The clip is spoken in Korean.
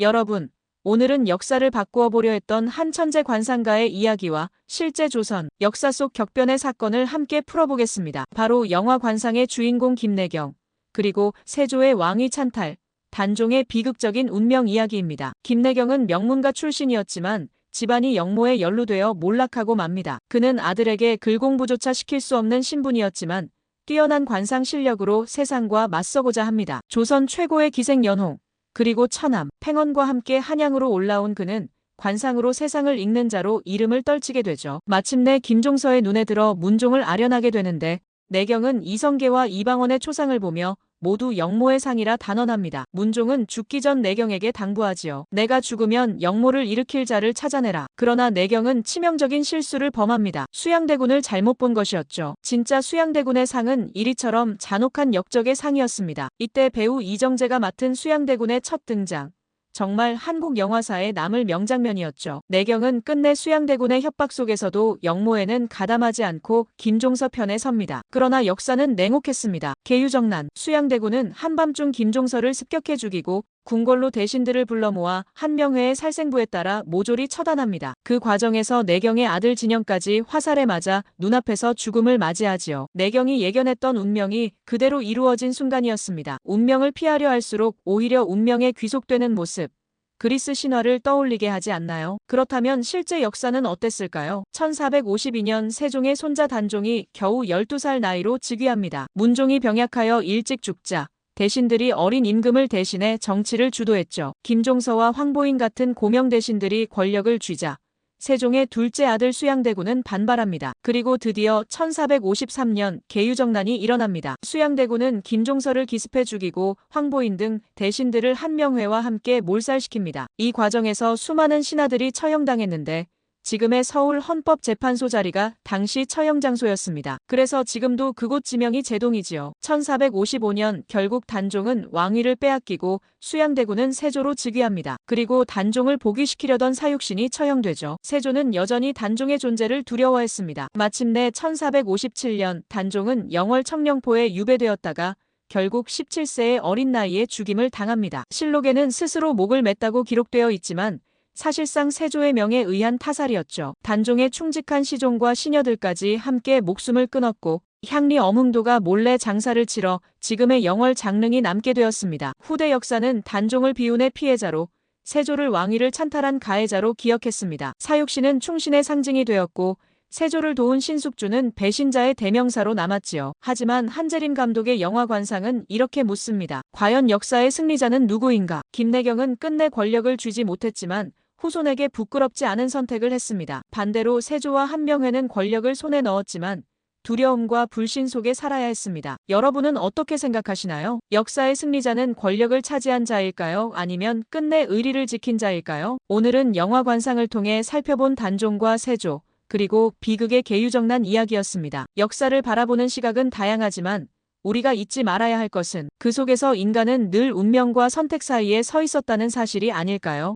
여러분, 오늘은 역사를 바꾸어 보려 했던 한 천재 관상가의 이야기와 실제 조선 역사 속 격변의 사건을 함께 풀어보겠습니다. 바로 영화 관상의 주인공 김내경, 그리고 세조의 왕위 찬탈, 단종의 비극적인 운명 이야기입니다. 김내경은 명문가 출신이었지만 집안이 영모에 연루되어 몰락하고 맙니다. 그는 아들에게 글공부조차 시킬 수 없는 신분이었지만 뛰어난 관상 실력으로 세상과 맞서고자 합니다. 조선 최고의 기생 연홍, 그리고 처남, 팽원과 함께 한양으로 올라온 그는 관상으로 세상을 읽는 자로 이름을 떨치게 되죠. 마침내 김종서의 눈에 들어 문종을 아련하게 되는데 내경은 이성계와 이방원의 초상을 보며 모두 영모의 상이라 단언합니다. 문종은 죽기 전 내경에게 당부하지요. 내가 죽으면 영모를 일으킬 자를 찾아내라. 그러나 내경은 치명적인 실수를 범합니다. 수양대군을 잘못 본 것이었죠. 진짜 수양대군의 상은 이리처럼 잔혹한 역적의 상이었습니다. 이때 배우 이정재가 맡은 수양대군의 첫 등장. 정말 한국 영화사에 남을 명장면이었죠. 내경은 끝내 수양대군의 협박 속에서도 영모에는 가담하지 않고 김종서 편에 섭니다. 그러나 역사는 냉혹했습니다. 계유정난, 수양대군은 한밤중 김종서를 습격해 죽이고 궁궐로 대신들을 불러 모아 한명회의 살생부에 따라 모조리 처단합니다. 그 과정에서 내경의 아들 진영까지 화살에 맞아 눈앞에서 죽음을 맞이하지요. 내경이 예견했던 운명이 그대로 이루어진 순간이었습니다. 운명을 피하려 할수록 오히려 운명에 귀속되는 모습. 그리스 신화를 떠올리게 하지 않나요? 그렇다면 실제 역사는 어땠을까요? 1452년 세종의 손자 단종이 겨우 12살 나이로 즉위합니다. 문종이 병약하여 일찍 죽자 대신들이 어린 임금을 대신해 정치를 주도했죠. 김종서와 황보인 같은 고명 대신들이 권력을 쥐자 세종의 둘째 아들 수양대군은 반발합니다. 그리고 드디어 1453년 계유정난이 일어납니다. 수양대군은 김종서를 기습해 죽이고 황보인 등 대신들을 한명회와 함께 몰살시킵니다. 이 과정에서 수많은 신하들이 처형당했는데 지금의 서울 헌법재판소 자리가 당시 처형 장소였습니다. 그래서 지금도 그곳 지명이 제동이지요. 1455년 결국 단종은 왕위를 빼앗기고 수양대군은 세조로 즉위합니다. 그리고 단종을 복위시키려던 사육신이 처형되죠. 세조는 여전히 단종의 존재를 두려워했습니다. 마침내 1457년 단종은 영월 청령포에 유배되었다가 결국 17세의 어린 나이에 죽임을 당합니다. 실록에는 스스로 목을 맸다고 기록되어 있지만 사실상 세조의 명에 의한 타살이었죠. 단종의 충직한 시종과 시녀들까지 함께 목숨을 끊었고 향리 어흥도가 몰래 장사를 치러 지금의 영월 장릉이 남게 되었습니다. 후대 역사는 단종을 비운의 피해자로 세조를 왕위를 찬탈한 가해자로 기억했습니다. 사육신은 충신의 상징이 되었고 세조를 도운 신숙주는 배신자의 대명사로 남았지요. 하지만 한재림 감독의 영화 관상은 이렇게 묻습니다. 과연 역사의 승리자는 누구인가? 김내경은 끝내 권력을 쥐지 못했지만 후손에게 부끄럽지 않은 선택을 했습니다. 반대로 세조와 한명회는 권력을 손에 넣었지만 두려움과 불신 속에 살아야 했습니다. 여러분은 어떻게 생각하시나요? 역사의 승리자는 권력을 차지한 자일까요? 아니면 끝내 의리를 지킨 자일까요? 오늘은 영화 관상을 통해 살펴본 단종과 세조, 그리고 비극의 계유정난 이야기였습니다. 역사를 바라보는 시각은 다양하지만 우리가 잊지 말아야 할 것은 그 속에서 인간은 늘 운명과 선택 사이에 서 있었다는 사실이 아닐까요?